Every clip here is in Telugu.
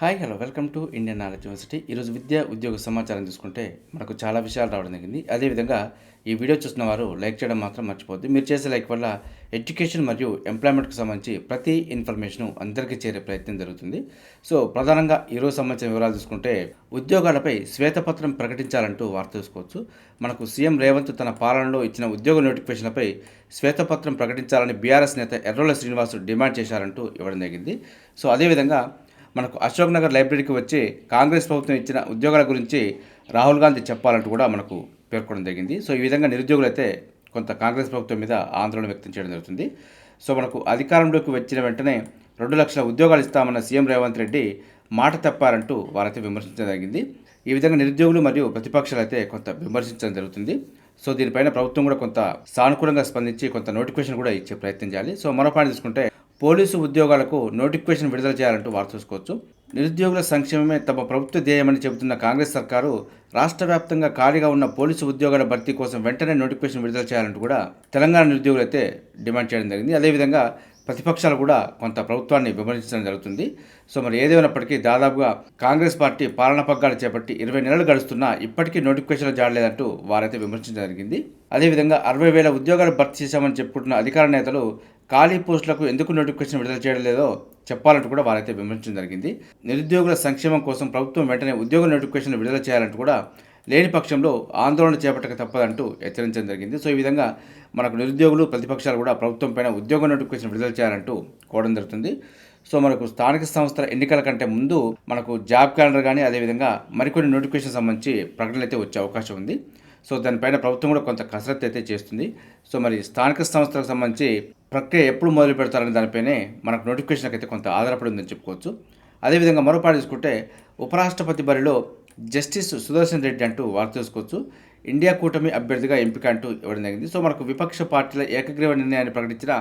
Hi hello welcome to Indian knowledge university. ఈరోజు విద్యా ఉద్యోగ సమాచారం తీసుకుంటే మనకు చాలా విషయాలు రావడం జరిగింది. అదేవిధంగా ఈ వీడియో చూసిన వారు లైక్ చేయడం మాత్రం మర్చిపోద్దు మీరు చేసే లైక్ వల్ల ఎడ్యుకేషన్ మరియు ఎంప్లాయ్మెంట్కి సంబంధించి ప్రతి ఇన్ఫర్మేషన్ అందరికీ చేరే ప్రయత్నం జరుగుతుంది. సో ప్రధానంగా ఈరోజు సంబంధించిన వివరాలు చూసుకుంటే ఉద్యోగాలపై శ్వేతపత్రం ప్రకటించాలంటూ వార్త చూసుకోవచ్చు. మనకు సీఎం రేవంత్ తన పాలనలో ఇచ్చిన ఉద్యోగ నోటిఫికేషన్లపై శ్వేతపత్రం ప్రకటించాలని బీఆర్ఎస్ నేత ఎర్రోల శ్రీనివాసు డిమాండ్ చేశారంటూ ఇవ్వడం జరిగింది. సో అదేవిధంగా మనకు అశోక్ నగర్ లైబ్రరీకి వచ్చి కాంగ్రెస్ ప్రభుత్వం ఇచ్చిన ఉద్యోగాల గురించి రాహుల్ గాంధీ చెప్పాలంటూ కూడా మనకు పేర్కొనడం జరిగింది. సో ఈ విధంగా నిరుద్యోగులైతే కొంత కాంగ్రెస్ ప్రభుత్వం మీద ఆందోళన వ్యక్తం చేయడం జరుగుతుంది. సో మనకు అధికారంలోకి వచ్చిన వెంటనే రెండు లక్షల ఉద్యోగాలు ఇస్తామన్న సీఎం రేవంత్ రెడ్డి మాట తప్పారంటూ వారైతే విమర్శించడం జరిగింది. ఈ విధంగా నిరుద్యోగులు మరియు ప్రతిపక్షాలు అయితే కొంత విమర్శించడం జరుగుతుంది. సో దీనిపైన ప్రభుత్వం కూడా కొంత సానుకూలంగా స్పందించి కొంత నోటిఫికేషన్ కూడా ఇచ్చే ప్రయత్నం చేయాలి. సో మరో పాయింట్ తీసుకుంటే పోలీసు ఉద్యోగాలకు నోటిఫికేషన్ విడుదల చేయాలంటూ వార్త చూసుకోవచ్చు. నిరుద్యోగుల సంక్షేమమే తమ ప్రభుత్వ ధ్యేయమని చెబుతున్న కాంగ్రెస్ సర్కారు రాష్ట్ర వ్యాప్తంగా ఖాళీగా ఉన్న పోలీసు ఉద్యోగాల భర్తీ కోసం వెంటనే నోటిఫికేషన్ విడుదల చేయాలంటూ కూడా తెలంగాణ నిరుద్యోగులు అయితే డిమాండ్ చేయడం జరిగింది. అదేవిధంగా ప్రతిపక్షాలు కూడా కొంత ప్రభుత్వాన్ని విమర్శించడం జరుగుతుంది. సో మరి ఏదేమైనప్పటికీ దాదాపుగా కాంగ్రెస్ పార్టీ పాలన పగ్గాలు చేపట్టి ఇరవై నెలలు గడుస్తున్నా ఇప్పటికీ నోటిఫికేషన్లు జాడలేదంటూ వారైతే విమర్శించడం జరిగింది. అదేవిధంగా అరవై వేల ఉద్యోగాలు భర్తీ చేశామని చెప్పుకుంటున్న అధికార నేతలు ఖాళీ పోస్టులకు ఎందుకు నోటిఫికేషన్ విడుదల చేయడం లేదో చెప్పాలంటూ కూడా వారైతే విమర్శించడం జరిగింది. నిరుద్యోగుల సంక్షేమం కోసం ప్రభుత్వం వెంటనే ఉద్యోగ నోటిఫికేషన్ విడుదల చేయాలంటూ కూడా లేని పక్షంలో ఆందోళన చేపట్టక తప్పదంటూ హెచ్చరించడం జరిగింది. సో ఈ విధంగా మనకు నిరుద్యోగులు ప్రతిపక్షాలు కూడా ప్రభుత్వం పైన ఉద్యోగ నోటిఫికేషన్ విడుదల చేయాలంటూ కోవడం జరుగుతుంది. సో మనకు స్థానిక సంస్థల ఎన్నికల కంటే ముందు మనకు జాబ్ క్యాలెండర్ కానీ అదేవిధంగా మరికొన్ని నోటిఫికేషన్ సంబంధించి ప్రకటనలు అయితే వచ్చే అవకాశం ఉంది. సో దానిపైన ప్రభుత్వం కూడా కొంత కసరత్తు అయితే చేస్తుంది. సో మరి స్థానిక సంస్థలకు సంబంధించి ప్రక్రియ ఎప్పుడు మొదలు పెడతారనే దానిపైనే మనకు నోటిఫికేషన్కి అయితే కొంత ఆధారపడి ఉందని చెప్పుకోవచ్చు. అదేవిధంగా మరోపాటు చూసుకుంటే ఉపరాష్ట్రపతి బరిలో జస్టిస్ సుదర్శన్ రెడ్డి అంటూ వార్త చేసుకోవచ్చు ఇండియా కూటమి అభ్యర్థిగా ఎంపిక అంటూ ఇవ్వడం జరిగింది. సో మనకు విపక్ష పార్టీల ఏకగ్రీవ నిర్ణయాన్ని ప్రకటించిన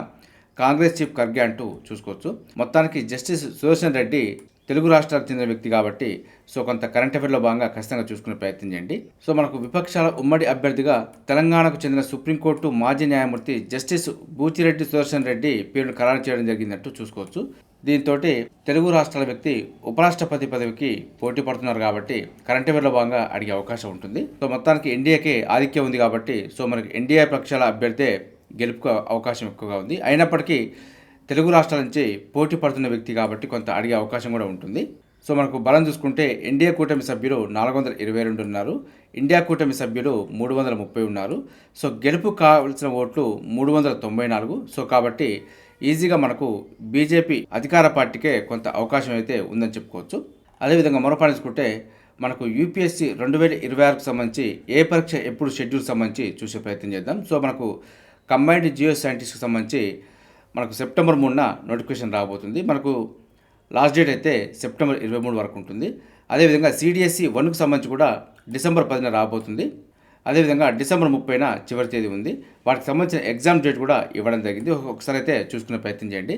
కాంగ్రెస్ చీఫ్ ఖర్గే అంటూ చూసుకోవచ్చు. మొత్తానికి జస్టిస్ సుదర్శన్ రెడ్డి తెలుగు రాష్ట్రాలకు చెందిన వ్యక్తి కాబట్టి సో కొంత కరెంట్ అఫేర్లో భాగంగా ఖచ్చితంగా చూసుకునే ప్రయత్నం చేయండి. సో మనకు విపక్షాల ఉమ్మడి అభ్యర్థిగా తెలంగాణకు చెందిన సుప్రీంకోర్టు మాజీ న్యాయమూర్తి జస్టిస్ బూచిరెడ్డి సుదర్శన్ రెడ్డి పేరును ఖరారు చేయడం జరిగిందంటూ చూసుకోవచ్చు. దీంతో తెలుగు రాష్ట్రాల వ్యక్తి ఉపరాష్ట్రపతి పదవికి పోటీ పడుతున్నారు కాబట్టి కరెంట్ అఫేర్లో భాగంగా అడిగే అవకాశం ఉంటుంది. సో మొత్తానికి ఎన్డీఏకే ఆధిక్యం ఉంది కాబట్టి సో మనకి ఎన్డీఏ పక్షాల అభ్యర్థే గెలుపుకు అవకాశం ఎక్కువగా ఉంది. అయినప్పటికీ తెలుగు రాష్ట్రాల నుంచి పోటీ పడుతున్న వ్యక్తి కాబట్టి కొంత అడిగే అవకాశం కూడా ఉంటుంది. సో మనకు బలం చూసుకుంటే ఇండియా కూటమి సభ్యులు నాలుగు వందల ఇరవై రెండు ఉన్నారు. ఇండియా కూటమి సభ్యులు మూడు వందల ముప్పై ఉన్నారు. సో గెలుపు కావాల్సిన ఓట్లు మూడు వందల తొంభై నాలుగు. సో కాబట్టి ఈజీగా మనకు బీజేపీ అధికార పార్టీకే కొంత అవకాశం అయితే ఉందని చెప్పుకోవచ్చు. అదేవిధంగా మరో చూసుకుంటే మనకు యూపీఎస్సీ రెండు వేల ఇరవై ఆరుకు సంబంధించి ఏ పరీక్ష ఎప్పుడు షెడ్యూల్ సంబంధించి చూసే ప్రయత్నం చేద్దాం. సో మనకు కంబైన్డ్ జియో సైంటిస్ట్కి సంబంధించి మనకు సెప్టెంబర్ మూడున నోటిఫికేషన్ రాబోతుంది. మనకు లాస్ట్ డేట్ అయితే సెప్టెంబర్ ఇరవై మూడు వరకు ఉంటుంది. అదేవిధంగా సిడిఎస్సి వన్కు సంబంధించి కూడా డిసెంబర్ పదిన రాబోతుంది. అదేవిధంగా డిసెంబర్ ముప్పైన చివరి తేదీ ఉంది. వాటికి సంబంధించిన ఎగ్జామ్ డేట్ కూడా ఇవ్వడం జరిగింది. ఒకసారి అయితే చూసుకునే ప్రయత్నం చేయండి.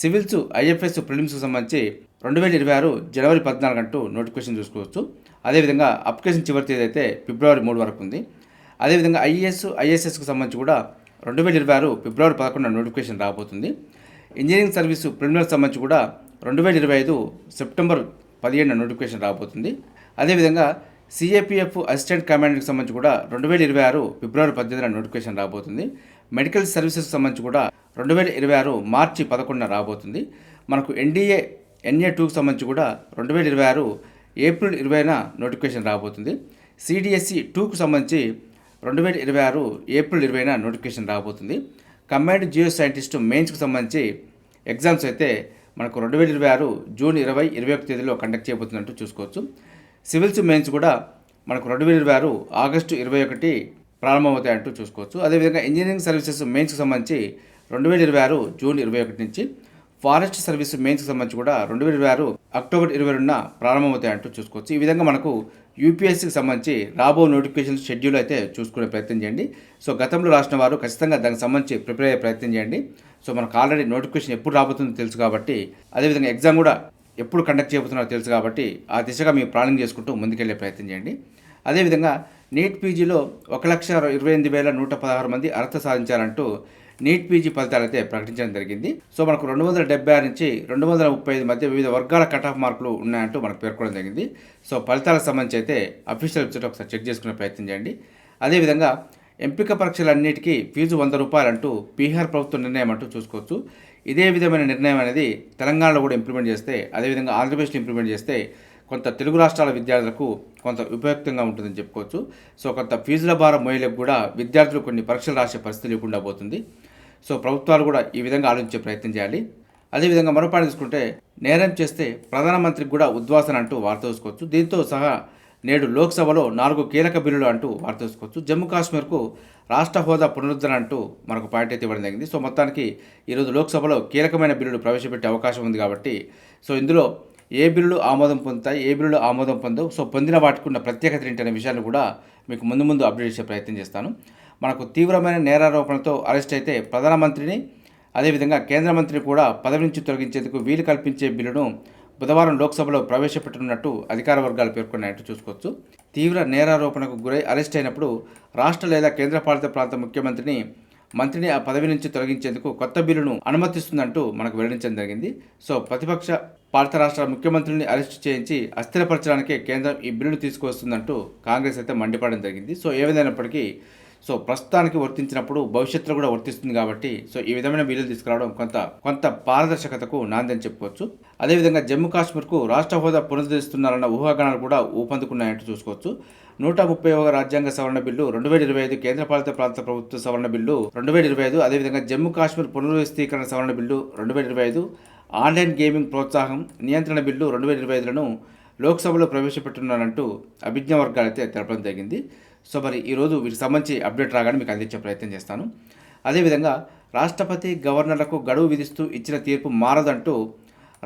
సివిల్స్ ఐఎఫ్ఎస్ ప్రిలిమ్స్కి సంబంధించి రెండు వేల ఇరవై ఆరు జనవరి పద్నాలుగు అంటూ నోటిఫికేషన్ చూసుకోవచ్చు. అదేవిధంగా అప్లికేషన్ చివరి తేదీ అయితే ఫిబ్రవరి మూడు వరకు ఉంది. అదేవిధంగా ఐఏఎస్ ఐఎస్ఎస్కి సంబంధించి కూడా రెండు వేల ఇరవై ఆరు ఫిబ్రవరి పదకొండున నోటిఫికేషన్ రాబోతుంది. ఇంజనీరింగ్ సర్వీసు ప్రిలిమినరీ సంబంధించి కూడా రెండు వేల ఇరవై ఐదు సెప్టెంబర్ పదిహేడున నోటిఫికేషన్ రాబోతుంది. అదేవిధంగా సిఏపిఎఫ్ అసిస్టెంట్ కమాండర్కి సంబంధించి కూడా రెండు వేల ఇరవై ఆరు ఫిబ్రవరి పద్దెనిమిదిన నోటిఫికేషన్ రాబోతుంది. మెడికల్ సర్వీసెస్కి సంబంధించి కూడా రెండు వేల ఇరవై ఆరు మార్చి పదకొండున రాబోతుంది. మనకు ఎన్డీఏ ఎన్ఏ టూకి సంబంధించి కూడా రెండు వేల ఇరవై ఆరు ఏప్రిల్ ఇరవైన నోటిఫికేషన్ రాబోతుంది. సిడిఎస్సి టూకు సంబంధించి రెండు వేల ఇరవై ఆరు ఏప్రిల్ ఇరవైన నోటిఫికేషన్ రాబోతుంది. కంబైన్డ్ జియో సైంటిస్టు మెయిన్స్కి సంబంధించి ఎగ్జామ్స్ అయితే మనకు రెండు వేల ఇరవై ఆరు జూన్ ఇరవై ఇరవై ఒక తేదీలో కండక్ట్ చేయబోతున్నట్టు చూసుకోవచ్చు. సివిల్స్ మెయిన్స్ కూడా మనకు రెండు వేల ఇరవై ఆరు ఆగస్టు ఇరవై ఒకటి ప్రారంభమవుతాయి అంటూ చూసుకోవచ్చు. అదేవిధంగా ఇంజనీరింగ్ సర్వీసెస్ మెయిన్స్కి సంబంధించి రెండు వేల ఇరవై ఆరు జూన్ ఇరవై ఒకటి నుంచి ఫారెస్ట్ సర్వీస్ మెయిన్స్కి సంబంధించి కూడా రెండు వేల ఇరవై ఆరు అక్టోబర్ ఇరవై రెండున ప్రారంభమవుతాయి అంటూ చూసుకోవచ్చు. ఈ విధంగా మనకు యూపీఎస్సీకి సంబంధించి రాబో నోటిఫికేషన్ షెడ్యూల్ అయితే చూసుకునే ప్రయత్నం చేయండి. సో గతంలో రాసిన వారు ఖచ్చితంగా దానికి సంబంధించి ప్రిపేర్ అయ్యే ప్రయత్నం చేయండి. సో మనకు ఆల్రెడీ నోటిఫికేషన్ ఎప్పుడు రాబోతుందో తెలుసు కాబట్టి అదేవిధంగా ఎగ్జామ్ కూడా ఎప్పుడు కండక్ట్ చేయబోతున్నారో తెలుసు కాబట్టి ఆ దిశగా మీరు ప్లానింగ్ చేసుకుంటూ ముందుకెళ్ళే ప్రయత్నం చేయండి. అదేవిధంగా నీట్ పీజీలో ఒక లక్ష ఇరవై ఎనిమిది వేల నూట పదహారు మంది అర్హత సాధించారంటూ నీట్ పీజీ ఫలితాలు అయితే ప్రకటించడం జరిగింది. సో మనకు రెండు వందల డెబ్బై ఆరు నుంచి రెండు వందల ముప్పై ఐదు మధ్య వివిధ వర్గాల కట్ ఆఫ్ మార్కులు ఉన్నాయంటూ మనకు పేర్కొనడం జరిగింది. సో ఫలితాలకు సంబంధించి అయితే అఫీషియల్ వెబ్సైట్ ఒకసారి చెక్ చేసుకునే ప్రయత్నం చేయండి. అదేవిధంగా ఎంపిక పరీక్షలన్నిటికీ ఫీజు వంద రూపాయలంటూ బీహార్ ప్రభుత్వం నిర్ణయం అంటూ చూసుకోవచ్చు. ఇదే విధమైన నిర్ణయం అనేది తెలంగాణలో కూడా ఇంప్లిమెంట్ చేస్తే అదేవిధంగా ఆంధ్రప్రదేశ్లో ఇంప్లిమెంట్ చేస్తే కొంత తెలుగు రాష్ట్రాల విద్యార్థులకు కొంత ఉపయుక్తంగా ఉంటుందని చెప్పుకోవచ్చు. సో కొంత ఫీజుల భారం మహిళలకు కూడా విద్యార్థులు కొన్ని పరీక్షలు రాసే పరిస్థితి లేకుండా పోతుంది. సో ప్రభుత్వాలు కూడా ఈ విధంగా ఆలోచించే ప్రయత్నం చేయాలి. అదేవిధంగా మరో తీసుకుంటే నేరం చేస్తే ప్రధానమంత్రికి కూడా ఉద్వాసన అంటూ వార్త చూసుకోవచ్చు దీంతో సహా నేడు లోక్సభలో నాలుగు కీలక బిల్లులు అంటూ వార్త చూసుకోవచ్చు జమ్మూ కాశ్మీర్కు రాష్ట్ర హోదా పునరుద్ధరణ అంటూ మనకు పాయింట్ అయితే ఇవ్వడం జరిగింది. సో మొత్తానికి ఈరోజు లోక్సభలో కీలకమైన బిల్లులు ప్రవేశపెట్టే అవకాశం ఉంది కాబట్టి సో ఇందులో ఏ బిల్లులు ఆమోదం పొందుతాయి ఏ బిల్లులు ఆమోదం పొందవు సో పొందిన వాటికి ఉన్న ప్రత్యేకత ఏంటి అనే విషయాన్ని కూడా మీకు ముందు ముందు అప్డేట్ చేసే ప్రయత్నం చేస్తాను. మనకు తీవ్రమైన నేరారోపణతో అరెస్ట్ అయితే ప్రధానమంత్రిని అదేవిధంగా కేంద్ర మంత్రిని కూడా పదవి నుంచి తొలగించేందుకు వీలు కల్పించే బిల్లును బుధవారం లోక్సభలో ప్రవేశపెట్టనున్నట్టు అధికార వర్గాలు పేర్కొన్నాయంటూ చూసుకోవచ్చు. తీవ్ర నేరారోపణకు గురై అరెస్ట్ అయినప్పుడు రాష్ట్ర లేదా కేంద్రపాలిత ప్రాంత ముఖ్యమంత్రిని మంత్రిని ఆ పదవి నుంచి తొలగించేందుకు కొత్త బిల్లును అనుమతిస్తుందంటూ మనకు వెల్లడించడం జరిగింది. సో ప్రతిపక్ష పాలిత రాష్ట్ర ముఖ్యమంత్రిని అరెస్టు చేయించి అస్థిరపరచడానికే కేంద్రం ఈ బిల్లును తీసుకువస్తుందంటూ కాంగ్రెస్ అయితే మండిపడడం జరిగింది. సో ఏ విధమైనప్పటికీ సో ప్రస్తుతానికి వర్తించినప్పుడు భవిష్యత్తులో కూడా వర్తిస్తుంది కాబట్టి సో ఈ విధమైన బిల్లులు తీసుకురావడం కొంత కొంత పారదర్శకతకు నాందని చెప్పుకోవచ్చు. అదేవిధంగా జమ్మూ కాశ్మీర్కు రాష్ట్ర హోదా పునరుద్ధరిస్తున్నారన్న ఊహాగానాలు కూడా ఊపందుకున్నాయంటూ చూసుకోవచ్చు. నూట ముప్పై ఒక రాజ్యాంగ సవరణ బిల్లు రెండు వేల ఇరవై ఐదు కేంద్రపాలిత ప్రాంత ప్రభుత్వ సవరణ బిల్లు రెండు వేల ఇరవై ఐదు అదేవిధంగా జమ్మూ కాశ్మీర్ పునర్వ్యవస్థీకరణ సవరణ బిల్లు రెండు వేల ఇరవై ఐదు ఆన్లైన్ గేమింగ్ ప్రోత్సాహం నియంత్రణ బిల్లు రెండు వేల ఇరవై ఐదులను లోక్సభలో ప్రవేశపెట్టున్నారంటూ అభిజ్ఞ వర్గాలు అయితే తెలపడం జరిగింది. సో మరి ఈరోజు వీటికి సంబంధించి అప్డేట్ రాగానే మీకు అందించే ప్రయత్నం చేస్తాను. అదేవిధంగా రాష్ట్రపతి గవర్నర్లకు గడువు విధిస్తూ ఇచ్చిన తీర్పు మారదంటూ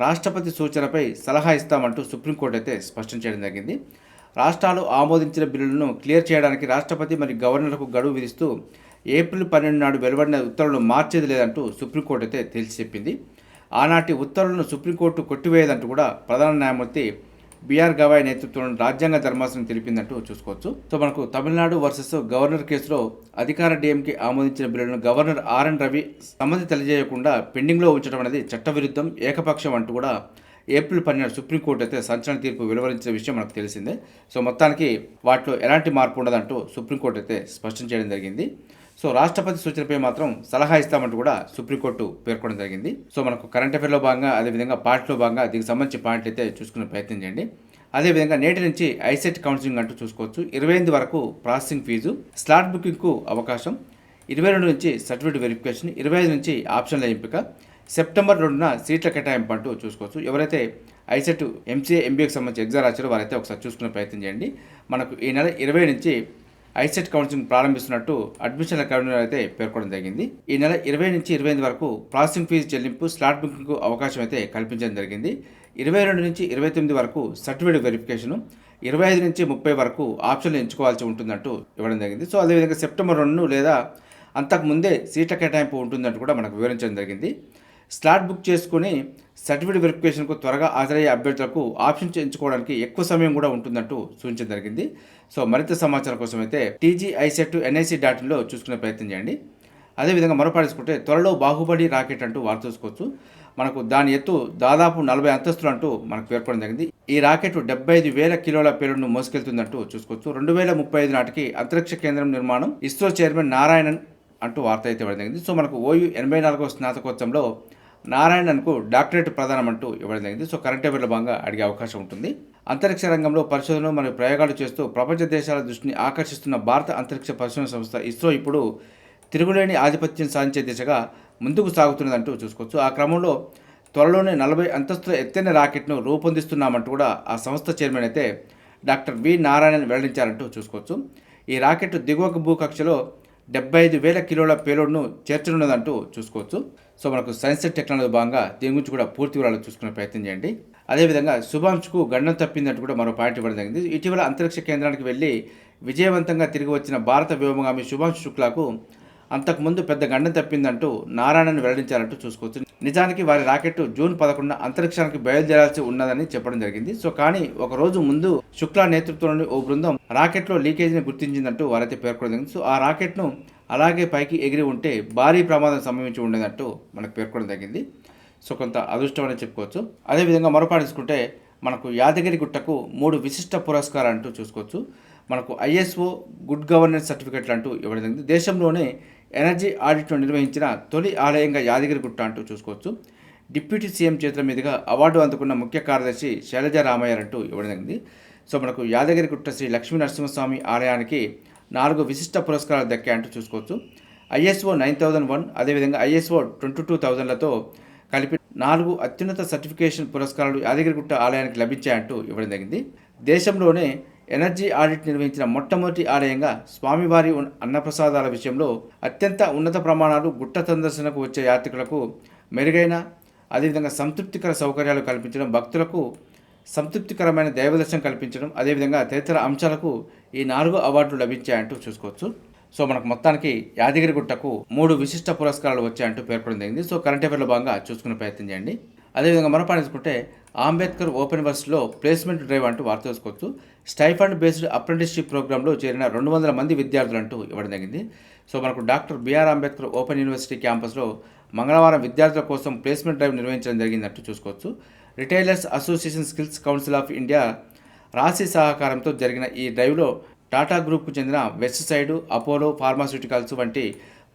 రాష్ట్రపతి సూచనపై సలహా ఇస్తామంటూ సుప్రీంకోర్టు అయితే స్పష్టం చేయడం జరిగింది. రాష్ట్రాలు ఆమోదించిన బిల్లులను క్లియర్ చేయడానికి రాష్ట్రపతి మరి గవర్నర్లకు గడువు విధిస్తూ ఏప్రిల్ పన్నెండు నాడు వెలువడిన ఉత్తర్వులు మార్చేది లేదంటూ సుప్రీంకోర్టు అయితే తేల్చి చెప్పింది. ఆనాటి ఉత్తర్వులను సుప్రీంకోర్టు కొట్టివేయదంటూ కూడా ప్రధాన న్యాయమూర్తి బీఆర్ గవాయ్ నేతృత్వంలో రాజ్యాంగ ధర్మాసనం తెలిపిందంటూ చూసుకోవచ్చు. సో మనకు తమిళనాడు వర్సెస్ గవర్నర్ కేసులో అధికార డిఎంకి ఆమోదించిన బిల్లులను గవర్నర్ ఆర్ఎన్ రవి సమ్మతి తెలియజేయకుండా పెండింగ్లో ఉంచడం అనేది చట్టవిరుద్ధం ఏకపక్షం అంటూ కూడా ఏప్రిల్ పన్నెండు సుప్రీంకోర్టు అయితే సంచలన తీర్పు వెలువరించిన విషయం మనకు తెలిసిందే. సో మొత్తానికి వాటిలో ఎలాంటి మార్పు ఉండదంటూ సుప్రీంకోర్టు అయితే స్పష్టం చేయడం జరిగింది. సో రాష్ట్రపతి సూచనపై మాత్రం సలహా ఇస్తామంటూ కూడా సుప్రీంకోర్టు పేర్కొనడం జరిగింది. సో మనకు కరెంట్ అఫేర్లో భాగంగా అదేవిధంగా పార్టీలో భాగంగా దీనికి సంబంధించి పాయింట్లు అయితే చూసుకునే ప్రయత్నం చేయండి. అదేవిధంగా నేటి నుంచి ఐసెట్ కౌన్సిలింగ్ అంటూ చూసుకోవచ్చు. ఇరవై ఎనిమిది వరకు ప్రాసెసింగ్ ఫీజు స్లాట్ బుకింగ్కు అవకాశం ఇరవై రెండు నుంచి సర్టిఫికేట్ వెరిఫికేషన్ ఇరవై ఐదు నుంచి ఆప్షన్ల ఎంపిక సెప్టెంబర్ రెండున సీట్ల కేటాయింపు అంటూ చూసుకోవచ్చు. ఎవరైతే ఐసెట్ ఎంసీఏ ఎంబీఏకి సంబంధించి ఎగ్జామ్ రాశారో వారైతే ఒకసారి చూసుకునే ప్రయత్నం చేయండి. మనకు ఈ నెల ఇరవై నుంచి ఐసెట్ కౌన్సిలింగ్ ప్రారంభిస్తున్నట్టు అడ్మిషన్ల కమిటీలో అయితే పేర్కొనడం జరిగింది. ఈ నెల ఇరవై నుంచి ఇరవై ఎనిమిది వరకు ప్రాసెసింగ్ ఫీజు చెల్లింపు స్లాట్ బుకింగ్కు అవకాశం అయితే కల్పించడం జరిగింది. ఇరవై రెండు నుంచి ఇరవై తొమ్మిది వరకు సర్టిఫికేట్ వెరిఫికేషన్ ఇరవై ఐదు నుంచి ముప్పై వరకు ఆప్షన్లు ఎంచుకోవాల్సి ఉంటుందంటూ ఇవ్వడం జరిగింది. సో అదేవిధంగా సెప్టెంబర్ రెండు లేదా అంతకు ముందే సీట్ల కేటాయింపు ఉంటుందంటూ కూడా మనకు వివరించడం జరిగింది. స్లాట్ బుక్ చేసుకుని సర్టిఫికేట్ వెరిఫికేషన్కు త్వరగా హాజరయ్యే అభ్యర్థులకు ఆప్షన్ ఎంచుకోవడానికి ఎక్కువ సమయం కూడా ఉంటుందంటూ సూచించడం జరిగింది. సో మరింత సమాచారం కోసం అయితే టీజీఐసెట్ ఎన్ఐసి డాట్ ఇన్లో చూసుకునే ప్రయత్నం చేయండి. అదేవిధంగా మరోపాడేసుకుంటే త్వరలో బాహుబలి రాకెట్ అంటూ వార్త చూసుకోవచ్చు. మనకు దాని ఎత్తు దాదాపు నలభై అంతస్తులు అంటూ మనకు పేర్కొనడం జరిగింది. ఈ రాకెట్ డెబ్బై ఐదు వేల కిలోల పేరును మోసుకెళ్తుందంటూ చూసుకోవచ్చు. రెండు వేల ముప్పై ఐదు నాటికి అంతరిక్ష కేంద్రం నిర్మాణం ఇస్రో చైర్మన్ నారాయణన్ అంటూ వార్త అయితే ఇవ్వడం జరిగింది. సో మనకు ఓయూ ఎనభై నాలుగో స్నాతకోత్సవంలో నారాయణన్కు డాక్టరేట్ ప్రదానం అంటూ ఇవ్వడం జరిగింది. సో కరెంట్ అఫేర్లో భాగంగా అడిగే అవకాశం ఉంటుంది. అంతరిక్ష రంగంలో పరిశోధనలు మరియు ప్రయోగాలు చేస్తూ ప్రపంచ దేశాల దృష్టిని ఆకర్షిస్తున్న భారత అంతరిక్ష పరిశోధన సంస్థ ఇస్రో ఇప్పుడు తిరుగులేని ఆధిపత్యం సాధించే దిశగా ముందుకు సాగుతున్నదంటూ చూసుకోవచ్చు. ఆ క్రమంలో త్వరలోనే నలభై అంతస్తుల ఎత్తైన రాకెట్ను రూపొందిస్తున్నామంటూ కూడా ఆ సంస్థ చైర్మన్ అయితే డాక్టర్ వి నారాయణన్ వెల్లడించారంటూ చూసుకోవచ్చు. ఈ రాకెట్ దిగువ భూకక్షలో డెబ్బై ఐదు వేల కిలోల పేలోడ్ను చేర్చనున్నదంటూ చూసుకోవచ్చు. సో మనకు సైన్స్ అండ్ టెక్నాలజీ భాగంగా దీని గురించి కూడా పూర్తి వివరాలు చూసుకునే ప్రయత్నం చేయండి. అదేవిధంగా శుభాంశుకు గండం తప్పిందంటూ కూడా మరో పాయింట్ ఇవ్వడం జరిగింది. ఇటీవల అంతరిక్ష కేంద్రానికి వెళ్ళి విజయవంతంగా తిరిగి వచ్చిన భారత వ్యోమగామి శుభాంశు శుక్లాకు అంతకుముందు పెద్ద గండం తప్పిందంటూ నారాయణను వెల్లడించారంటూ చూసుకోవచ్చు. నిజానికి వారి రాకెట్ జూన్ పదకొండున అంతరిక్షానికి బయలుదేరాల్సి ఉన్నదని చెప్పడం జరిగింది. సో కానీ ఒక రోజు ముందు శుక్లా నేతృత్వంలోని ఓ బృందం రాకెట్లో లీకేజీని గుర్తించిందంటూ వారైతే పేర్కొనడం జరిగింది. సో ఆ రాకెట్ను అలాగే పైకి ఎగిరి ఉంటే భారీ ప్రమాదం సంభవించి ఉండేదంటూ మనకు పేర్కొనడం జరిగింది. సో కొంత అదృష్టం అని చెప్పుకోవచ్చు. అదేవిధంగా మరోపాటు తీసుకుంటే మనకు యాదగిరి గుట్టకు మూడు విశిష్ట పురస్కారాలు అంటూ చూసుకోవచ్చు. మనకు ఐఎస్ఓ గుడ్ గవర్నెన్స్ సర్టిఫికెట్లు అంటూ ఇవ్వడం జరిగింది. దేశంలోనే ఎనర్జీ ఆడిట్ను నిర్వహించిన తొలి ఆలయంగా యాదగిరిగుట్ట అంటూ చూసుకోవచ్చు. డిప్యూటీ సీఎం చేతుల మీదుగా అవార్డు అందుకున్న ముఖ్య కార్యదర్శి శైలజ రామయ్య అంటూ ఇవ్వడం జరిగింది. సో మనకు యాదగిరిగుట్ట శ్రీ లక్ష్మీ నరసింహస్వామి ఆలయానికి నాలుగు విశిష్ట పురస్కారాలు దక్కాయంటూ చూసుకోవచ్చు. ఐఎస్ఓ నైన్ థౌజండ్ వన్ అదేవిధంగా ఐఎస్ఓ ట్వంటీ టూ థౌజండ్లతో కలిపి నాలుగు అత్యున్నత సర్టిఫికేషన్ పురస్కారాలు యాదగిరిగుట్ట ఆలయానికి లభించాయంటూ ఇవ్వడం జరిగింది. దేశంలోనే ఎనర్జీ ఆడిట్ నిర్వహించిన మొట్టమొదటి ఆలయంగా స్వామివారి అన్నప్రసాదాల విషయంలో అత్యంత ఉన్నత ప్రమాణాలు గుట్ట సందర్శనకు వచ్చే యాత్రికులకు మెరుగైన అదేవిధంగా సంతృప్తికర సౌకర్యాలు కల్పించడం భక్తులకు సంతృప్తికరమైన దైవదర్శనం కల్పించడం అదేవిధంగా తదితర అంశాలకు ఈ నాలుగు అవార్డులు లభించాయంటూ చూసుకోవచ్చు. సో మనకు మొత్తానికి యాదగిరిగుట్టకు మూడు విశిష్ట పురస్కారాలు వచ్చాయంటూ పేర్కొనడం జరిగింది. సో కరెంట్ అఫేర్లో భాగంగా చూసుకునే ప్రయత్నం చేయండి. అదేవిధంగా మరో పాటించుకుంటే అంబేద్కర్ ఓపెన్ వర్స్లో ప్లేస్మెంట్ డ్రైవ్ అంటూ వార్త చేసుకోవచ్చు స్టైఫండ్ బేస్డ్ అప్రెంటిస్షిప్ ప్రోగ్రాంలో చేరిన రెండు వందల మంది విద్యార్థులు అంటూ ఇవ్వడం జరిగింది. సో మనకు doctor BR Ambedkar open university క్యాంపస్లో మంగళవారం విద్యార్థుల కోసం ప్లేస్మెంట్ డ్రైవ్ నిర్వహించడం జరిగిందంటూ చూసుకోవచ్చు. Retailers association skills council of India రాశి సహకారంతో జరిగిన ఈ డ్రైవ్లో టాటా గ్రూప్కు చెందిన వెస్ట్ సైడ్ అపోలో ఫార్మాస్యూటికల్స్ వంటి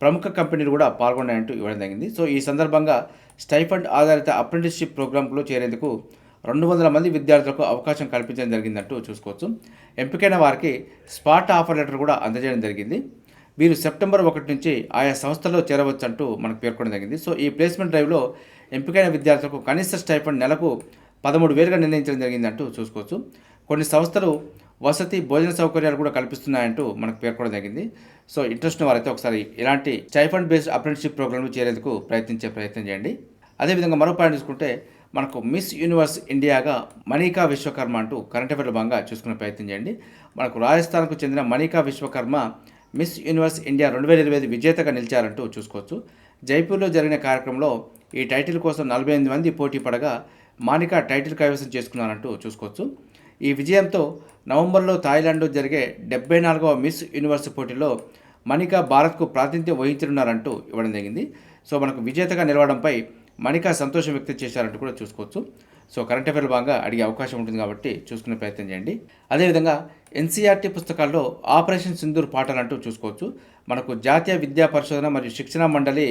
ప్రముఖ కంపెనీలు కూడా పాల్గొన్నాయంటూ ఇవ్వడం జరిగింది. సో ఈ సందర్భంగా స్టైఫండ్ ఆధారిత అప్రెంటిస్షిప్ ప్రోగ్రాంలో చేరేందుకు రెండు వందల మంది విద్యార్థులకు అవకాశం కల్పించడం జరిగిందంటూ చూసుకోవచ్చు. ఎంపికైన వారికి స్పాట్ ఆఫర్ లెటర్ కూడా అందజేయడం జరిగింది. వీరు సెప్టెంబర్ ఒకటి నుంచి ఆయా సంస్థల్లో చేరవచ్చు అంటూ మనకు పేర్కొనడం జరిగింది. సో ఈ ప్లేస్మెంట్ డ్రైవ్లో ఎంపికైన విద్యార్థులకు కనీస స్టైఫండ్ నెలకు పదమూడు వేలుగా నిర్ణయించడం జరిగిందంటూ చూసుకోవచ్చు. కొన్ని సంస్థలు వసతి భోజన సౌకర్యాలు కూడా కల్పిస్తున్నాయంటూ మనకు పేర్కొనడం జరిగింది. సో ఇంట్రెస్ట్ ఉన్న వారైతే ఒకసారి ఇలాంటి స్టైఫండ్ బేస్డ్ అప్రెంటిషిప్ ప్రోగ్రాంలు చేరేందుకు ప్రయత్నించే ప్రయత్నం చేయండి. అదేవిధంగా మరో పాయింట్ చూసుకుంటే మనకు మిస్ యూనివర్స్ ఇండియాగా మణికా విశ్వకర్మ అంటూ కరెంట్ అఫేర్ల భాగంగా చూసుకునే ప్రయత్నం చేయండి. మనకు రాజస్థాన్కు చెందిన Manika Vishwakarma miss universe India రెండు వేల ఇరవై ఐదు విజేతగా నిలిచారంటూ చూసుకోవచ్చు. జైపూర్లో జరిగిన కార్యక్రమంలో ఈ టైటిల్ కోసం నలభై ఎనిమిది మంది పోటీ పడగా మానికా టైటిల్ కైవసం చేసుకున్నారంటూ చూసుకోవచ్చు. ఈ విజయంతో నవంబర్లో థాయిలాండ్లో జరిగే డెబ్బై నాలుగవ మిస్ యూనివర్స్ పోటీలో మణిక భారత్కు ప్రాతినిధ్యం వహించనున్నారంటూ ఇవ్వడం జరిగింది. సో మనకు విజేతగా నిలవడంపై మణిక సంతోషం వ్యక్తం చేశారంటూ కూడా చూసుకోవచ్చు. సో కరెంట్ అఫేర్ భాగంగా అడిగే అవకాశం ఉంటుంది కాబట్టి చూసుకునే ప్రయత్నం చేయండి. అదేవిధంగా ఎన్సీఆర్టీ పుస్తకాల్లో ఆపరేషన్ సింధూర్ పాఠాలంటూ చూసుకోవచ్చు. మనకు జాతీయ విద్యా పరిశోధన మరియు శిక్షణ మండలి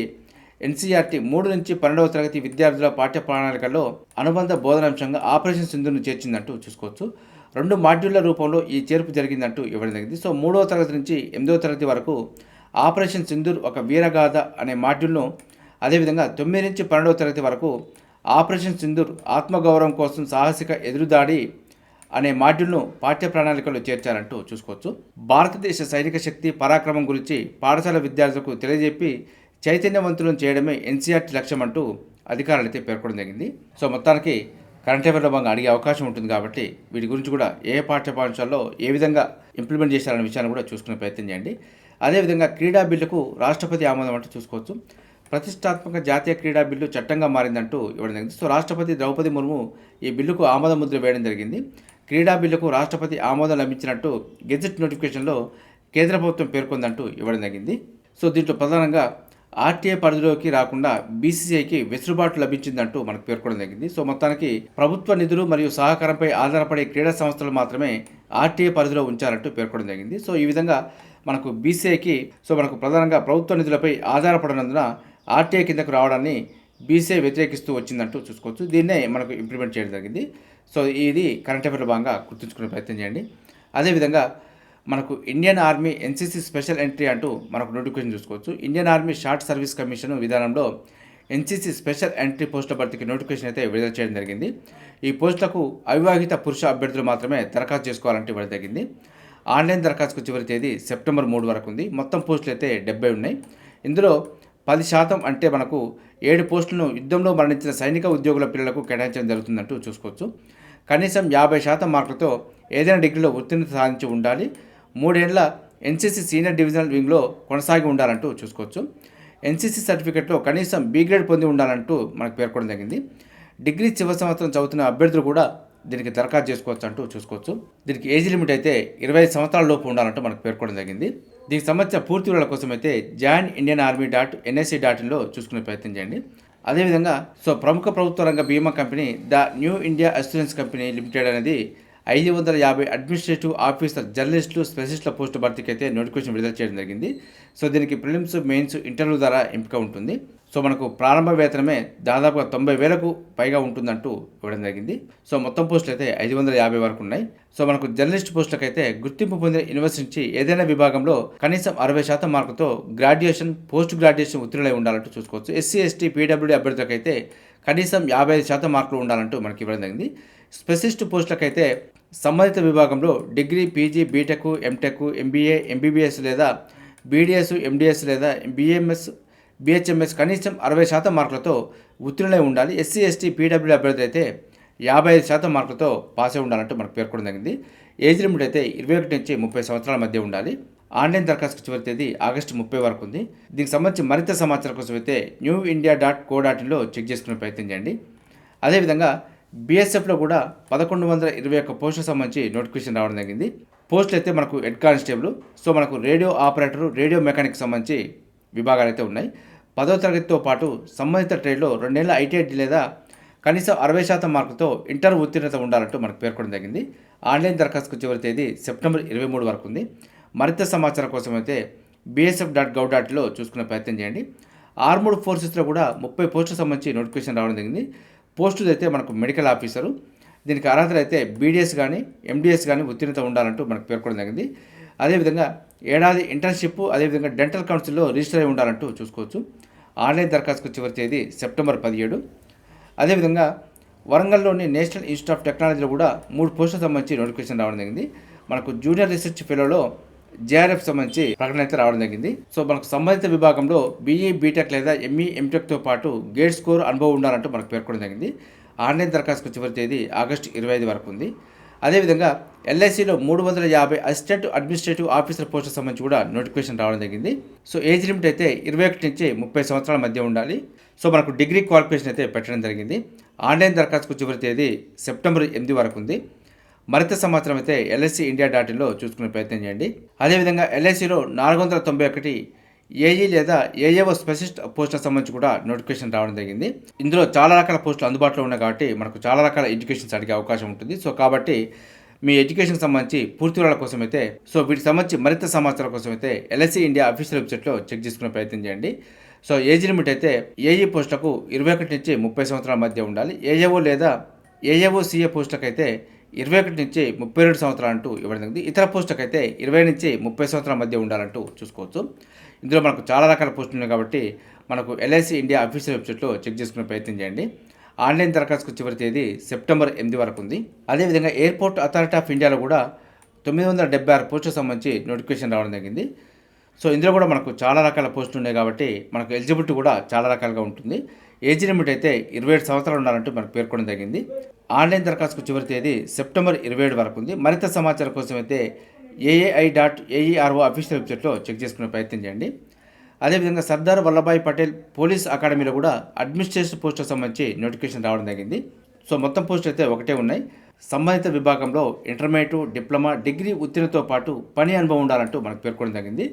ఎన్సీఆర్టీ మూడు నుంచి పన్నెండవ తరగతి విద్యార్థుల పాఠ్య ప్రణాళికల్లో అనుబంధ బోధనాంశంగా ఆపరేషన్ సింధును చేర్చిందంటూ చూసుకోవచ్చు. రెండు మాడ్యూళ్ళ రూపంలో ఈ చేర్పు జరిగిందంటూ ఇవ్వడం జరిగింది. సో మూడవ తరగతి నుంచి ఎనిమిదవ తరగతి వరకు ఆపరేషన్ సింధూర్ ఒక వీరగాథ అనే మాడ్యూల్ను అదేవిధంగా తొమ్మిది నుంచి పన్నెండవ తరగతి వరకు ఆపరేషన్ సింధూర్ ఆత్మగౌరవం కోసం సాహసిక ఎదురుదాడి అనే మాడ్యూల్ను పాఠ్య ప్రణాళికలో చేర్చారంటూ చూసుకోవచ్చు. భారతదేశ సైనిక శక్తి పరాక్రమం గురించి పాఠశాల విద్యార్థులకు తెలియజెప్పి చైతన్యవంతులను చేయడమే ఎన్సీఆర్టీ లక్ష్యం అంటూ అధికారులు పేర్కొనడం జరిగింది. సో మొత్తానికి కరెంట్ అఫేర్లో భాగంగా అడిగే అవకాశం ఉంటుంది కాబట్టి వీటి గురించి కూడా ఏ పాఠ్య పాఠశాలలో ఏ విధంగా ఇంప్లిమెంట్ చేశారనే విషయాన్ని కూడా చూసుకునే ప్రయత్నం చేయండి. అదేవిధంగా క్రీడా బిల్లుకు రాష్ట్రపతి ఆమోదం అంటూ చూసుకోవచ్చు. ప్రతిష్టాత్మక జాతీయ క్రీడా బిల్లు చట్టంగా మారిందంటూ ఇవ్వడం జరిగింది. సో రాష్ట్రపతి ద్రౌపది ముర్ము ఈ బిల్లుకు ఆమోద ముద్ర వేయడం జరిగింది. క్రీడా బిల్లుకు రాష్ట్రపతి ఆమోదం లభించినట్టు గెజెట్ నోటిఫికేషన్లో కేంద్ర ప్రభుత్వం పేర్కొందంటూ ఇవ్వడం జరిగింది. సో దీంట్లో ప్రధానంగా ఆర్టీఏ పరిధిలోకి రాకుండా బీసీసీఐకి వెసులుబాటు లభించిందంటూ మనకు పేర్కొనడం జరిగింది. సో మొత్తానికి ప్రభుత్వ నిధులు మరియు సహకారంపై ఆధారపడే క్రీడా సంస్థలు మాత్రమే ఆర్టీఏ పరిధిలో ఉంచారంటూ పేర్కొనడం జరిగింది. సో ఈ విధంగా మనకు బీసీఐకి సో మనకు ప్రధానంగా ప్రభుత్వ నిధులపై ఆధారపడినందున ఆర్టీఐ కిందకు రావడాన్ని బీసీఐ వ్యతిరేకిస్తూ వచ్చిందంటూ చూసుకోవచ్చు. దీన్నే మనకు ఇంప్లిమెంట్ చేయడం జరిగింది. సో ఇది కరెంట్ అఫేర్లో భాగంగా గుర్తుంచుకునే ప్రయత్నం చేయండి. అదేవిధంగా మనకు Indian army NCC special entry అంటూ మనకు నోటిఫికేషన్ చూసుకోవచ్చు. Indian army short service commission విధానంలో ఎన్సీసీ స్పెషల్ ఎంట్రీ పోస్టుల భర్తీకి నోటిఫికేషన్ అయితే విడుదల చేయడం జరిగింది. ఈ పోస్టులకు అవివాహిత పురుష అభ్యర్థులు మాత్రమే దరఖాస్తు చేసుకోవాలంటే ఇవ్వడం జరిగింది. ఆన్లైన్ దరఖాస్తుకు చివరి తేదీ సెప్టెంబర్ మూడు వరకు ఉంది. మొత్తం పోస్టులు అయితే డెబ్బై ఉన్నాయి. ఇందులో పది శాతం అంటే మనకు ఏడు పోస్టులను యుద్ధంలో మరణించిన సైనిక ఉద్యోగుల పిల్లలకు కేటాయించడం జరుగుతుందంటూ చూసుకోవచ్చు. కనీసం యాభై శాతం మార్కులతో ఏదైనా డిగ్రీలో ఉత్తీర్ణత సాధించి ఉండాలి. మూడేళ్ళ ఎన్సీసీ సీనియర్ డివిజనల్ వింగ్లో కొనసాగి ఉండాలంటూ చూసుకోవచ్చు. ఎన్సీసీ సర్టిఫికేట్లో కనీసం బీ గ్రేడ్ పొంది ఉండాలంటూ మనకు పేర్కొనడం జరిగింది. డిగ్రీ చివరి సంవత్సరం చదువుతున్న అభ్యర్థులు కూడా దీనికి దరఖాస్తు చేసుకోవచ్చు అంటూ చూసుకోవచ్చు. దీనికి ఏజ్ లిమిట్ అయితే ఇరవై సంవత్సరాల లోపు ఉండాలంటూ మనకు పేర్కొనడం జరిగింది. దీనికి సంబంధించిన పూర్తి వివరాల కోసం అయితే join Indian army dot NSC dot ఇన్లో చూసుకునే ప్రయత్నం చేయండి. అదేవిధంగా సో ప్రముఖ ప్రభుత్వ రంగ బీమా company the new India assurance company limited అనేది ఐదు వందల యాభై అడ్మినిస్ట్రేటివ్ ఆఫీసర్ జర్నలిస్టులు స్పెషలిస్టుల పోస్టు భర్తీకి అయితే నోటిఫికేషన్ విడుదల చేయడం జరిగింది. సో దీనికి ప్రిలిమ్స్ మెయిన్స్ ఇంటర్వ్యూ ద్వారా ఎంపిక ఉంటుంది. సో మనకు ప్రారంభ వేతనమే దాదాపుగా తొంభై వేలకు పైగా ఉంటుందంటూ ఇవ్వడం జరిగింది. సో మొత్తం పోస్టులు అయితే ఐదు వందల యాభై వరకు ఉన్నాయి. సో మనకు జర్నలిస్ట్ పోస్టులకు అయితే గుర్తింపు పొందిన యూనివర్సిటీ నుంచి ఏదైనా విభాగంలో కనీసం అరవై శాతం మార్కుతో గ్రాడ్యుయేషన్ పోస్ట్ గ్రాడ్యుయేషన్ ఉత్తీర్ణులై ఉండాలంటూ చూసుకోవచ్చు. ఎస్సీ ఎస్టీ పీడబ్ల్యూడీ అభ్యర్థులకు అయితే కనీసం యాభై ఐదు శాతం మార్కులు ఉండాలంటూ మనకి ఇవ్వడం జరిగింది. స్పెషలిస్ట్ పోస్టులకు అయితే సంబంధిత విభాగంలో degree PG BTech MTech MBA MBBS లేదా బీడీఎస్ ఎండిఎస్ లేదా బీఎంఎస్ బీహెచ్ఎంఎస్ కనీసం అరవై శాతం మార్కులతో ఉత్తీర్ణులై ఉండాలి. ఎస్సీ ఎస్టీ పీడబ్ల్యూ అభ్యర్థి అయితే యాభై ఐదు శాతం మార్కులతో పాస్ అయి ఉండాలంటూ మనకు పేర్కొనడం జరిగింది. ఏజ్ లిమిట్ అయితే ఇరవై ఒకటి నుంచి ముప్పై సంవత్సరాల మధ్య ఉండాలి. ఆన్లైన్ దరఖాస్తు చివరి తేదీ ఆగస్టు ముప్పై వరకు ఉంది. దీనికి సంబంధించి మరింత సమాచారం కోసం అయితే new India dot co dot ఇన్లో check చేసుకునే ప్రయత్నం చేయండి. అదేవిధంగా బీఎస్ఎఫ్లో కూడా పదకొండు వందల ఇరవై ఒక్క పోస్టులకు సంబంధించి నోటిఫికేషన్ రావడం జరిగింది. పోస్టులు అయితే మనకు హెడ్ కానిస్టేబుల్ సో మనకు రేడియో ఆపరేటరు రేడియో మెకానిక్ సంబంధించి విభాగాలు అయితే ఉన్నాయి. పదో తరగతితో పాటు సంబంధిత ట్రేడ్లో రెండేళ్ళ ఐటీఐటీ లేదా కనీసం అరవై శాతం మార్కులతో ఇంటర్ ఉత్తీర్ణత ఉండాలంటూ మనకు పేర్కొనడం జరిగింది. ఆన్లైన్ దరఖాస్తుకు చివరి తేదీ సెప్టెంబర్ ఇరవై మూడు వరకు ఉంది. మరింత సమాచారం కోసం అయితే బీఎస్ఎఫ్ డాట్ గవ్ డాట్లో చూసుకునే ప్రయత్నం చేయండి. ఆర్మూడ్ ఫోర్సెస్లో కూడా ముప్పై పోస్టులకు సంబంధించి నోటిఫికేషన్ రావడం జరిగింది. పోస్టులు అయితే మనకు మెడికల్ ఆఫీసరు దీనికి అర్హతలు అయితే బీడీఎస్ కానీ ఎండిఎస్ కానీ ఉత్తీర్ణత ఉండాలంటూ మనకు పేర్కొనడం జరిగింది. అదేవిధంగా ఏడాది ఇంటర్న్షిప్ అదేవిధంగా డెంటల్ కౌన్సిల్లో రిజిస్టర్ అయి ఉండాలంటూ చూసుకోవచ్చు. ఆన్లైన్ దరఖాస్తుకు చివరి తేదీ సెప్టెంబర్ పదిహేడు. అదేవిధంగా వరంగల్లోని నేషనల్ ఇన్స్టిట్యూట్ ఆఫ్ టెక్నాలజీలో కూడా మూడు పోస్టులకు సంబంధించి నోటిఫికేషన్ రావడం జరిగింది. మనకు జూనియర్ రీసెర్చ్ ఫెలోలో జేఆర్ఎఫ్ సంబంధించి ప్రకటన అయితే రావడం జరిగింది. సో మనకు సంబంధిత విభాగంలో బీఈ బీటెక్ లేదా ఎంఈ ఎంటెక్తో పాటు గేట్ స్కోర్ అనుభవం ఉండాలంటూ మనకు పేర్కొనడం జరిగింది. ఆన్లైన్ దరఖాస్తుకు చివరి తేదీ ఆగస్టు ఇరవై ఐదు వరకు ఉంది. అదేవిధంగా ఎల్ఐసిలో మూడు వందల యాభై అసిస్టెంట్ అడ్మినిస్ట్రేటివ్ ఆఫీసర్ పోస్టుకు సంబంధించి కూడా నోటిఫికేషన్ రావడం జరిగింది. సో ఏజ్ లిమిట్ అయితే ఇరవై ఒకటి నుంచి ముప్పై సంవత్సరాల మధ్య ఉండాలి. సో మనకు డిగ్రీ క్వాలిఫికేషన్ అయితే పెట్టడం జరిగింది. ఆన్లైన్ దరఖాస్తుకు చివరి తేదీ సెప్టెంబర్ ఎనిమిది వరకు ఉంది. మరింత సమాచారం అయితే ఎల్ఐసి ఇండియా డాట్ ఇన్లో చూసుకునే ప్రయత్నం చేయండి. అదేవిధంగా ఎల్ఐసిలో నాలుగు వందల తొంభై ఒకటి ఏఈ లేదా ఏఏఓ స్పెషలిస్ట్ పోస్టులకు సంబంధించి కూడా నోటిఫికేషన్ రావడం జరిగింది. ఇందులో చాలా రకాల పోస్టులు అందుబాటులో ఉన్నాయి కాబట్టి మనకు చాలా రకాల ఎడ్యుకేషన్స్ అడిగే అవకాశం ఉంటుంది. సో కాబట్టి మీ ఎడ్యుకేషన్ సంబంధించి పూర్తి వివరాల కోసం అయితే సో వీటికి సంబంధించి మరింత సమాచారం కోసం అయితే ఎల్ఐసి ఇండియా అఫీషియల్ వెబ్సైట్లో చెక్ చేసుకునే ప్రయత్నం చేయండి. సో ఏజ్ లిమిట్ అయితే ఏఈ పోస్టులకు ఇరవై ఒకటి నుంచి ముప్పై సంవత్సరాల మధ్య ఉండాలి. ఏఏఓ లేదా ఏఏఓ సీఏ పోస్టులకు అయితే ఇరవై ఒకటి నుంచి ముప్పై రెండు సంవత్సరాలు అంటూ ఇవ్వడం జరిగింది. ఇతర పోస్టులకు అయితే ఇరవై నుంచి ముప్పై సంవత్సరాల మధ్య ఉండాలంటూ చూసుకోవచ్చు. ఇందులో మనకు చాలా రకాల పోస్టులు ఉన్నాయి కాబట్టి మనకు ఎల్ఐసి ఇండియా అఫీషియల్ వెబ్సైట్లో చెక్ చేసుకునే ప్రయత్నం చేయండి. ఆన్లైన్ దరఖాస్తుకు చివరి తేదీ సెప్టెంబర్ ఎనిమిది వరకు ఉంది. అదేవిధంగా ఎయిర్పోర్ట్ అథారిటీ ఆఫ్ ఇండియాలో కూడా తొమ్మిది వందల డెబ్బై ఆరు పోస్టులకు సంబంధించి నోటిఫికేషన్ రావడం జరిగింది. సో ఇందులో కూడా మనకు చాలా రకాల పోస్టులు ఉన్నాయి కాబట్టి మనకు ఎలిజిబిలిటీ కూడా చాలా రకాలుగా ఉంటుంది. ఏజ్ లిమిట్ అయితే ఇరవై ఏడు సంవత్సరాలు ఉండాలంటూ మనకు పేర్కొనడం జరిగింది. ఆన్లైన్ దరఖాస్తుకు చివరి తేదీ సెప్టెంబర్ ఇరవై ఏడు వరకు ఉంది. మరింత సమాచారం కోసం అయితే ఏఏఐ డాట్ ఏఈఆర్ఓ అఫీషియల్ వెబ్సైట్లో చెక్ చేసుకునే ప్రయత్నం చేయండి. అదేవిధంగా సర్దార్ వల్లభాయ్ పటేల్ పోలీస్ అకాడమీలో కూడా అడ్మినిస్ట్రేషన్ పోస్టుకు సంబంధించి నోటిఫికేషన్ రావడం జరిగింది. సో మొత్తం పోస్టులు అయితే ఒకటే ఉన్నాయి. సంబంధిత విభాగంలో ఇంటర్మీడియట్ డిప్లొమా డిగ్రీ ఉత్తీర్ణతో పాటు పని అనుభవం ఉండాలంటూ మనకు పేర్కొనడం జరిగింది.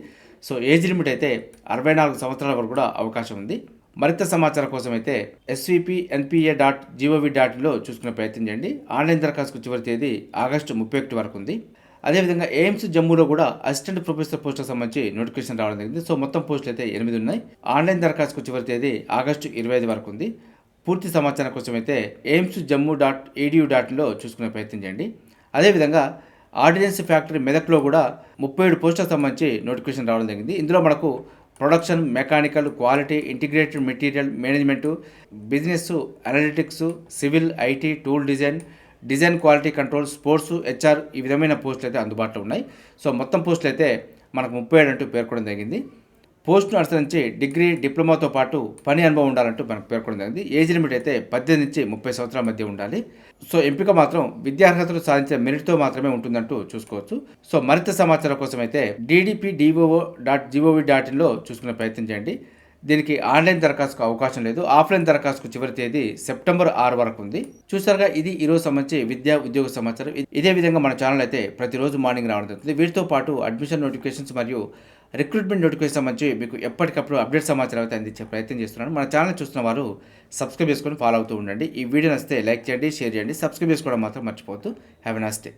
సో ఏజ్ లిమిట్ అయితే అరవై నాలుగు సంవత్సరాల వరకు కూడా అవకాశం ఉంది. మరింత సమాచారం కోసం అయితే SVP NPA dot GOV dot ఇన్లో చూసుకునే ప్రయత్నం చేయండి. ఆన్లైన్ దరఖాస్తుకు చివరి తేదీ ఆగస్టు ముప్పై ఒకటి వరకు ఉంది. అదేవిధంగా ఎయిమ్స్ జమ్మూలో కూడా అసిస్టెంట్ ప్రొఫెసర్ పోస్టులకు సంబంధించి నోటిఫికేషన్ రావడం జరిగింది. సో మొత్తం పోస్టులు అయితే ఎనిమిది ఉన్నాయి. ఆన్లైన్ దరఖాస్తుకు చివరి తేదీ ఆగస్టు ఇరవై ఐదు వరకు ఉంది. పూర్తి సమాచారం కోసం అయితే ఎయిమ్స్ జమ్మూ డాట్ ఏడియూ డాట్లో చూసుకునే ప్రయత్నం చేయండి. అదేవిధంగా ఆర్డినెన్స్ ఫ్యాక్టరీ మెదక్లో కూడా ముప్పై ఏడు పోస్టులకు సంబంధించి నోటిఫికేషన్ రావడం జరిగింది. ఇందులో మనకు production mechanical quality integrated material management business analytics civil IT tool design design quality control sports HR ఈ విధమైన పోస్టులు అయితే అందుబాటులో ఉన్నాయి. సో మొత్తం పోస్టులు అయితే మనకు ముప్పై ఏడు అంటూ పేర్కొనడం జరిగింది. పోస్టును అనుసరించి డిగ్రీ డిప్లొమాతో పాటు పని అనుభవం ఉండాలంటూ మనకు పేర్కొనడం జరిగింది. ఏజ్ లిమిట్ అయితే పద్దెనిమిది నుంచి ముప్పై సంవత్సరాల మధ్య ఉండాలి. సో ఎంపిక మాత్రం విద్యార్హతలు సాధించిన మెరిట్తో మాత్రమే ఉంటుందంటూ చూసుకోవచ్చు. సో మరింత సమాచారం కోసం అయితే DDP DOO dot GOV dot ఇన్లో చూసుకునే ప్రయత్నం చేయండి. దీనికి ఆన్లైన్ దరఖాస్తుకు అవకాశం లేదు. ఆఫ్లైన్ దరఖాస్తుకు చివరి తేదీ సెప్టెంబర్ ఆరు వరకు ఉంది. చూసారుగా ఇది ఈరోజు సంబంధించి విద్యా ఉద్యోగ సమాచారం. ఇదే విధంగా మన ఛానల్ అయితే ప్రతిరోజు మార్నింగ్ రావడం జరుగుతుంది. వీటితో పాటు అడ్మిషన్ నోటిఫికేషన్స్ మరియు రిక్రూట్మెంట్ నోటిఫికేషన్ మధ్య మీకు ఎప్పటికప్పుడు అప్డేట్ సమాచారం అయితే అందించే ప్రయత్నం చేస్తున్నాను. మన ఛానల్ చూస్తున్న వారు సబ్స్క్రైబ్ చేసుకొని ఫాలో అవుతూ ఉండండి. ఈ వీడియో నచ్చితే లైక్ చేయండి షేర్ చేయండి. సబ్స్క్రైబ్ చేసుకోవడం మాత్రం మర్చిపోవద్దు. Have a nice day